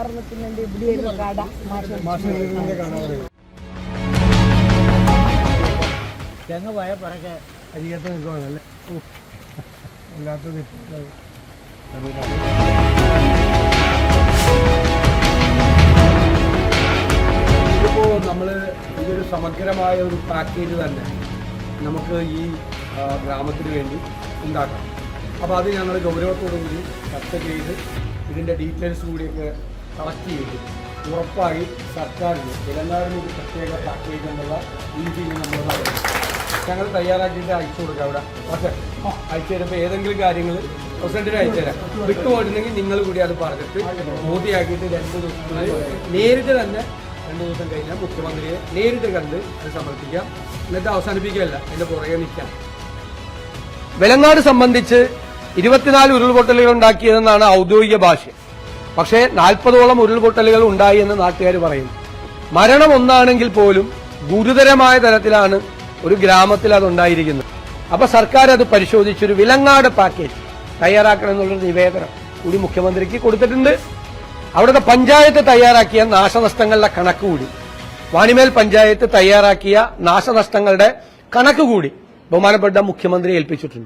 പിന്നെന്ത് ഇവിടെ കട മാഷ് തെങ്ങ് പോയ പിറകെ അരികത്ത് നിൽക്കുവാണല്ലേ അല്ലാത്തത് ഇതിപ്പോ നമ്മൾ ഇതൊരു സമഗ്രമായ ഒരു പാക്കേജ് തന്നെ നമുക്ക് ഈ ഗ്രാമത്തിന് വേണ്ടി ഉണ്ടാക്കാം. അപ്പോൾ അത് ഞങ്ങൾ ഗൗരവത്തോടു കൂടി ചർച്ച ചെയ്ത് ഇതിന്റെ ഡീറ്റെയിൽസ് കൂടിയൊക്കെ കളക്ട് ചെയ്ത്. ഉറപ്പായി സർക്കാരിന് തെലങ്കാനയിൽ ഒരു പ്രത്യേക പാക്കേജ് എന്നുള്ള രീതിയിൽ നമ്മൾ ഞങ്ങൾ തയ്യാറാക്കിയിട്ട് അയച്ചു കൊടുക്കാം അവിടെ. ഓക്കെ. അയച്ചു തരുമ്പോൾ ഏതെങ്കിലും കാര്യങ്ങൾ പ്രസിഡന്റിന് അയച്ചു തരാം. വിട്ടുപോയിട്ടുണ്ടെങ്കിൽ നിങ്ങൾ കൂടി അത് പറഞ്ഞിട്ട് മോദിയാക്കിയിട്ട് രണ്ട് ദിവസത്തിനുള്ളിൽ നേരിട്ട് തന്നെ രണ്ട് ദിവസം കഴിഞ്ഞാൽ മുഖ്യമന്ത്രിയെ നേരിട്ട് കണ്ട് അത് സമർപ്പിക്കാം. എന്നിട്ട് അവസാനിപ്പിക്കുകയല്ല അതിന്റെ പുറകെ നിൽക്കാം. വെലങ്ങാട് സംബന്ധിച്ച് ഇരുപത്തിനാല് ഉരുൾപൊട്ടലുകൾ ഉണ്ടാക്കിയതെന്നാണ് ഔദ്യോഗിക ഭാഷ്യം. പക്ഷേ നാൽപ്പതോളം ഉരുൾപൊട്ടലുകൾ ഉണ്ടായി എന്ന് നാട്ടുകാർ പറയുന്നു മരണം ഒന്നാണെങ്കിൽ പോലും ഗുരുതരമായ തരത്തിലാണ് ഒരു ഗ്രാമത്തിൽ അതുണ്ടായിരിക്കുന്നത് അപ്പൊ സർക്കാർ അത് പരിശോധിച്ചൊരു വിലങ്ങാട് പാക്കേജ് തയ്യാറാക്കണം എന്നുള്ളൊരു നിവേദനം കൂടി മുഖ്യമന്ത്രിക്ക് കൊടുത്തിട്ടുണ്ട്. അവിടുത്തെ പഞ്ചായത്ത് തയ്യാറാക്കിയ നാശനഷ്ടങ്ങളുടെ കണക്ക് കൂടി വാണിമേൽ പഞ്ചായത്ത് തയ്യാറാക്കിയ നാശനഷ്ടങ്ങളുടെ കണക്ക് കൂടി ബഹുമാനപ്പെട്ട മുഖ്യമന്ത്രി ഏൽപ്പിച്ചിട്ടുണ്ട്.